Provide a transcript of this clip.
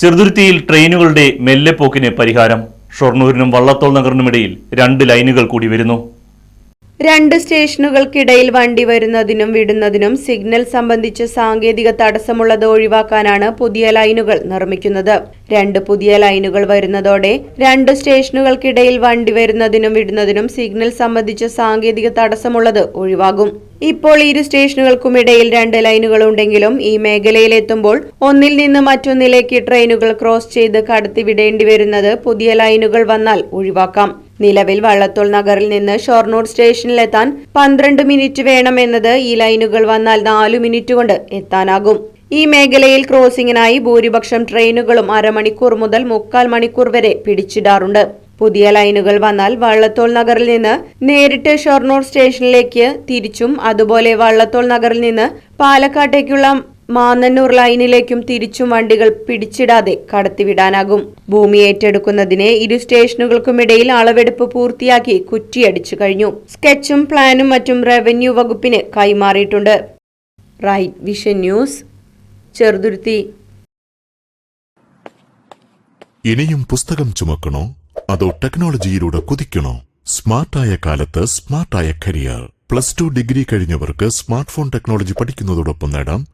ചെറുതുരുത്തിയിൽ ട്രെയിനുകളുടെ മെല്ലെപ്പോക്കിന് പരിഹാരം ഷൊർണൂരിനും വള്ളത്തോൾ നഗറിനുമിടയിൽ രണ്ട് ലൈനുകൾ കൂടി വരുന്നു. രണ്ട് സ്റ്റേഷനുകൾക്കിടയിൽ വണ്ടി വരുന്നതിനും വിടുന്നതിനും സിഗ്നൽ സംബന്ധിച്ച സാങ്കേതിക തടസ്സമുള്ളത് ഒഴിവാക്കാനാണ് പുതിയ ലൈനുകൾ നിർമ്മിക്കുന്നത്. രണ്ട് പുതിയ ലൈനുകൾ വരുന്നതോടെ രണ്ട് സ്റ്റേഷനുകൾക്കിടയിൽ വണ്ടി വരുന്നതിനും വിടുന്നതിനും സിഗ്നൽ സംബന്ധിച്ച സാങ്കേതിക തടസ്സമുള്ളത് ഒഴിവാകും. ഇപ്പോൾ ഇരു സ്റ്റേഷനുകൾക്കും ഇടയിൽ രണ്ട് ലൈനുകൾ ഉണ്ടെങ്കിലും ഈ മേഖലയിലെത്തുമ്പോൾ ഒന്നിൽ നിന്ന് മറ്റൊന്നിലേക്ക് ട്രെയിനുകൾ ക്രോസ് ചെയ്ത് കടത്തിവിടേണ്ടി വരുന്നത് പുതിയ ലൈനുകൾ വന്നാൽ ഒഴിവാക്കാം. നിലവിൽ വള്ളത്തോൾ നഗറിൽ നിന്ന് ഷൊർണൂർ സ്റ്റേഷനിലെത്താൻ പന്ത്രണ്ട് മിനിറ്റ് വേണമെന്നത് ഈ ലൈനുകൾ വന്നാൽ നാലു മിനിറ്റ് കൊണ്ട് എത്താനാകും. ഈ മേഖലയിൽ ക്രോസിംഗിനായി ഭൂരിപക്ഷം ട്രെയിനുകളും അരമണിക്കൂർ മുതൽ മുക്കാൽ മണിക്കൂർ വരെ പിടിച്ചിടാറുണ്ട്. പുതിയ ലൈനുകൾ വന്നാൽ വള്ളത്തോൾ നഗറിൽ നിന്ന് നേരിട്ട് ഷൊർണൂർ സ്റ്റേഷനിലേക്ക് തിരിച്ചും അതുപോലെ വള്ളത്തോൾ നഗറിൽ നിന്ന് പാലക്കാട്ടേക്കുള്ള മാന്നന്നൂർ ലൈനിലേക്കും തിരിച്ചും വണ്ടികൾ പിടിച്ചിടാതെ കടത്തിവിടാനാകും. ഭൂമി ഏറ്റെടുക്കുന്നതിന് ഇരു സ്റ്റേഷനുകൾക്കുമിടയിൽ അളവെടുപ്പ് പൂർത്തിയാക്കി കുറ്റിയടിച്ചു കഴിഞ്ഞു. സ്കെച്ചും പ്ലാനും മറ്റും റവന്യൂ വകുപ്പിന് കൈമാറിയിട്ടുണ്ട്. Right vision news Cheruthuruthy. ഇനിയും പുസ്തകം ചുമക്കണോ? അതോ ടെക്നോളജിയിലൂടെ കുതിക്കണോ? സ്മാർട്ടായ കാലത്ത് സ്മാർട്ടായ കരിയർ. പ്ലസ് ടു ഡിഗ്രി കഴിഞ്ഞവർക്ക് സ്മാർട്ട് ഫോൺ ടെക്നോളജി പഠിക്കുന്നതോടൊപ്പം നേടാം